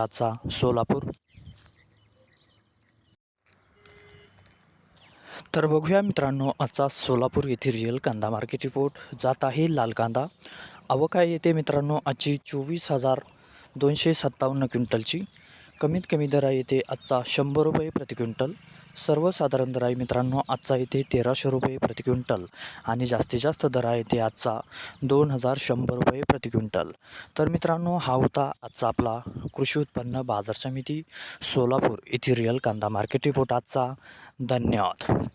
आजचा सोलापूर. तर बघूया मित्रांनो आजचा सोलापूर येथील रिअल कांदा मार्केट रिपोर्ट. जात आहे लाल कांदा. आवक येते मित्रांनो आजची चोवीस हजार दोनशे सत्तावन्न क्विंटलची. कमीत कमी दर येते आजचा शंभर रुपये प्रति क्विंटल. सर्वसाधारण दर आहे मित्रांनो आजचा येते तेराशे रुपये प्रति क्विंटल आणि जास्तीत जास्त दर आहे ते आजचा दोन हजार शंभर रुपये प्रति क्विंटल. तर मित्रांनो हा होता आजचा आपला कृषी उत्पन्न बाजार समिती सोलापूर येथील रिअल कांदा मार्केट रिपोर्ट आजचा. धन्यवाद.